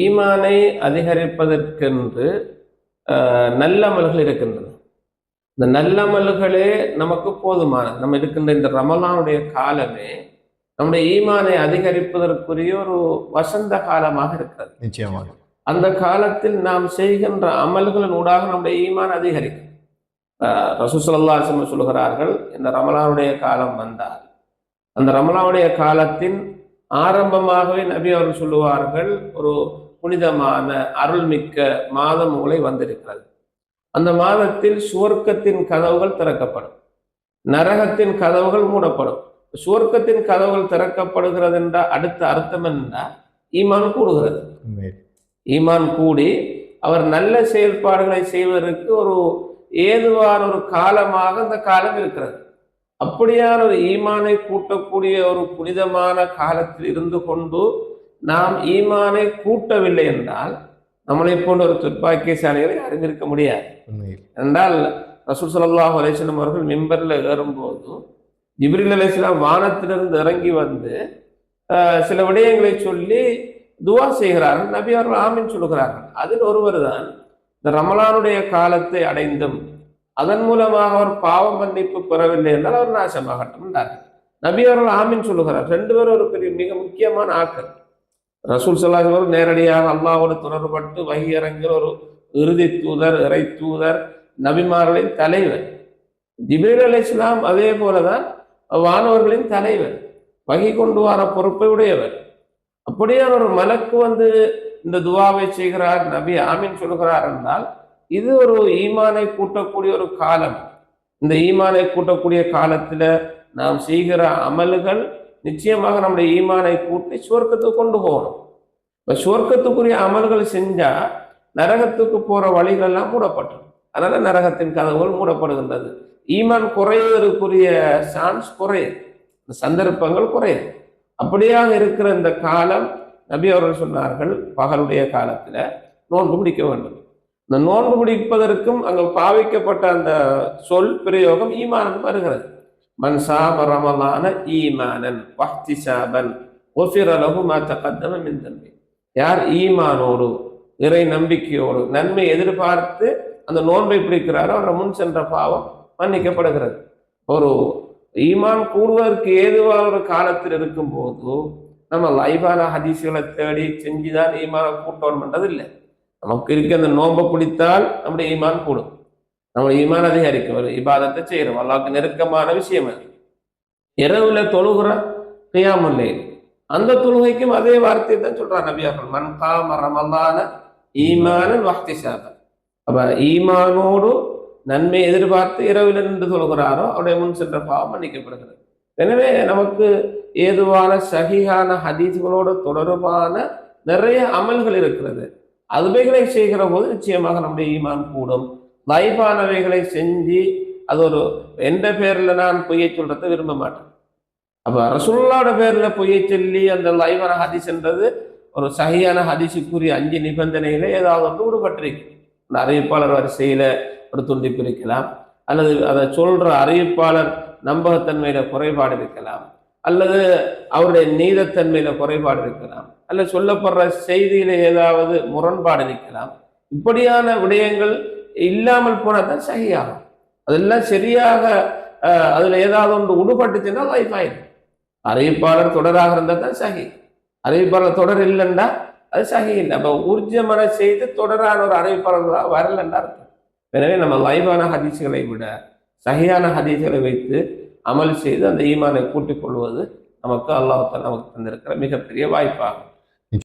ஈமானை அதிகரிப்பதற்கென்று நல்லமல்கள் இருக்கின்றன. இந்த நல்லமல்களே நமக்கு போதுமானது நம்ம இருக்கின்ற இந்த ரமலானுடைய காலமே நம்முடைய ஈமானை அதிகரிப்பதற்குரிய ஒரு வசந்த காலமாக இருக்கிறது. நிச்சயமாக. அந்த காலத்தில் நாம் செய்கின்ற அமல்களின் ஊடாக நம்முடைய ஈமான் அதிகரிக்கும். ரசூசல்லா சொல்லுகிறார்கள் இந்த ரமலானுடைய காலம் வந்தால். அந்த ரமலானுடைய காலத்தின் ஆரம்பமாகவே நபி அவர்கள் சொல்லுவார்கள் ஒரு புனிதமான அருள்மிக்க மாதம் உங்களை வந்திருக்கிறது. அந்த மாதத்தில் சுவர்க்கத்தின் கதவுகள் திறக்கப்படும். நரகத்தின் கதவுகள் மூடப்படும். சுவர்க்கத்தின் கதவுகள் திறக்கப்படுகிறது என்ற அடுத்த அர்த்தம் என்றால் ஈமான் கூடுகிறது. ஈமான் கூடி அவர் நல்ல செயல்பாடுகளை செய்வதற்கு ஒரு ஏதுவான ஒரு காலமாக அந்த காலம் இருக்கிறது. அப்படியான ஒரு ஈமானை கூட்டக்கூடிய ஒரு புனிதமான காலத்தில் இருந்து கொண்டு நாம் ஈமானை கூட்டவில்லை என்றால் நம்மளை போன்ற ஒரு துப்பாக்கியசாலிகளை அறிந்திருக்க முடியாது. என்றால் ரசூல் ஸல்லல்லாஹு அலைஹி வஸல்லம் அவர்கள் மிம்பரில் ஏறும்போது ஜிப்ரீல் அலைஹிஸ்ஸலாம் வானத்திலிருந்து இறங்கி வந்து சில விடயங்களை சொல்லி துவா செய்கிறார்கள். நபி அவர்கள் ஆமீன் சொல்லுகிறார்கள். அதில் ஒருவர் தான் இந்த ரமலானுடைய காலத்தை அடைந்தும் அதன் மூலமாக அவர் பாவ மன்னிப்பு பெறவில்லை என்றால் அவர் நாசமாகட்டும் நபி அவர்கள் ஆமீன் சொல்லுகிறார். ரெண்டு பேரும் ஒரு பெரிய மிக முக்கியமான ஆக்கள். ரசூல் சல்லாஹர் நேரடியாக அல்லாவோடு தொடர்பட்டு வகி இறங்குகிற ஒரு இறுதி தூதர் இறை தூதர் நபிமார்களின் தலைவர். ஜிப்ரீல் அலி இஸ்லாம் அதே போலதான் வானவர்களின் தலைவர் வகி கொண்டு வர பொறுப்பை உடையவர். அப்படியே ஒரு மலக்கு வந்து இந்த துவாவை செய்கிறார் நபி ஆமீன் சொல்கிறார் என்றால் இது ஒரு ஈமானை கூட்டக்கூடிய ஒரு காலம். இந்த ஈமானை கூட்டக்கூடிய காலத்துல நாம் செய்கிற அமல்கள் நிச்சயமாக நம்முடைய ஈமானை கூட்டி சுவர்க்கத்துக்கு கொண்டு போகணும். இப்போ சுவர்க்கத்துக்குரிய அமல்கள் செஞ்சால் நரகத்துக்கு போகிற வழிகளெல்லாம் மூடப்பட்டது நரகத்தின் கதவுகள் மூடப்படுகின்றது. ஈமான் குறைவதற்குரிய சான்ஸ் குறையுது. இந்த சந்தர்ப்பங்கள் குறையுது. அப்படியாக இருக்கிற இந்த காலம் நபி அவர்கள் சொன்னார்கள் பகலுடைய காலத்தில் நோன்பு பிடிக்க வேண்டும். இந்த நோன்பு பிடிப்பதற்கும் அங்கே பாவிக்கப்பட்ட அந்த சொல் பிரயோகம் ஈமான் வருகிறது. மன் சாம ரமலான ஈமானன் வஹ்திசாபன் சாபன் லஹு மா தகத்தம மின் தம்பி யார் ஈமானோடு இறை நம்பிக்கையோடு நன்மை எதிர்பார்த்து அந்த நோன்பை பிடிக்கிறாரோ அவரை முன் சென்ற பாவம் மன்னிக்கப்படுகிறது. ஒரு ஈமான் கூடுவதற்கு ஏதுவான ஒரு காலத்தில் இருக்கும்போது நம்ம லைவான ஹதீசுகளை தேடி செஞ்சுதான் ஈமான கூட்டணும் பண்றது இல்லை. நமக்கு இருக்க அந்த நோன்பை பிடித்தால் நம்முடைய ஈமான் கூடும். நம்ம ஈமான் அதிகரிக்கும் ஒரு இபாதத்தை செய்யறோம். அல்லாவுக்கு நெருக்கமான விஷயம் அது. இரவுல தொழுகிற கியாமுல்லை அந்த தொழுகைக்கும் அதே வார்த்தையை தான் சொல்றார் நபியார்கள் மண் காம ரமலான ஈமானன் சாதம் அப்ப ஈமானோடு நன்மை எதிர்பார்த்து இரவில் நின்று தொழுகிறாரோ அவருடைய முன் சென்ற பாவம் மன்னிக்கப்படுகிறது. எனவே நமக்கு ஏதுவான சகிகான ஹதீஸ்களோடு தொடர்பான நிறைய அமல்கள் இருக்கிறது. அதுவைகளை செய்கிற போது நிச்சயமாக நம்முடைய ஈமான் கூடும். லைஃபானவைகளை செஞ்சு அது ஒரு எந்த பேரில் நான் பொய்யை சொல்கிறத விரும்ப மாட்டேன். அப்போ ரசுல்லாவோட பேரில் பொய்யை சொல்லி அந்த லைவான ஹதீஸ்ன்றது ஒரு சகையான ஹதிசுக்குரிய அஞ்சு நிபந்தனைகளை ஏதாவது ஒன்று விடுபட்டிருக்கு அந்த அறிவிப்பாளர் வரிசையில் ஒரு துண்டிப்பு இருக்கலாம். அல்லது அதை சொல்ற அறிவிப்பாளர் நம்பகத்தன்மையில குறைபாடு இருக்கலாம். அல்லது அவருடைய நீதத்தன்மையில குறைபாடு இருக்கலாம். அல்லது சொல்லப்படுற செய்தியில ஏதாவது முரண்பாடு இருக்கலாம். இப்படியான விடயங்கள் இல்லாமல் போனால் தான் சகியாகும். அதெல்லாம் சரியாக அதில் ஏதாவது ஒன்று உடுபட்டுச்சுன்னா லைஃப் ஆயிடும் அறிவிப்பாளர் தொடராக இருந்தால் தான் சகி. அறிவிப்பாளர் தொடர் இல்லைண்டா அது சகி இல்லை. அப்போ ஊர்ஜமன செய்து தொடரான ஒரு அறிவிப்பாளர்களாக வரலன்னா இருக்கும் எனவே நம்ம லைவான ஹதீசுகளை விட சகியான ஹதீசுகளை வைத்து அமல் செய்து அந்த ஈமானை கூட்டிக் கொள்வது நமக்கு அல்லாஹ் நமக்கு தந்திருக்கிற மிகப்பெரிய வாய்ப்பாகும்.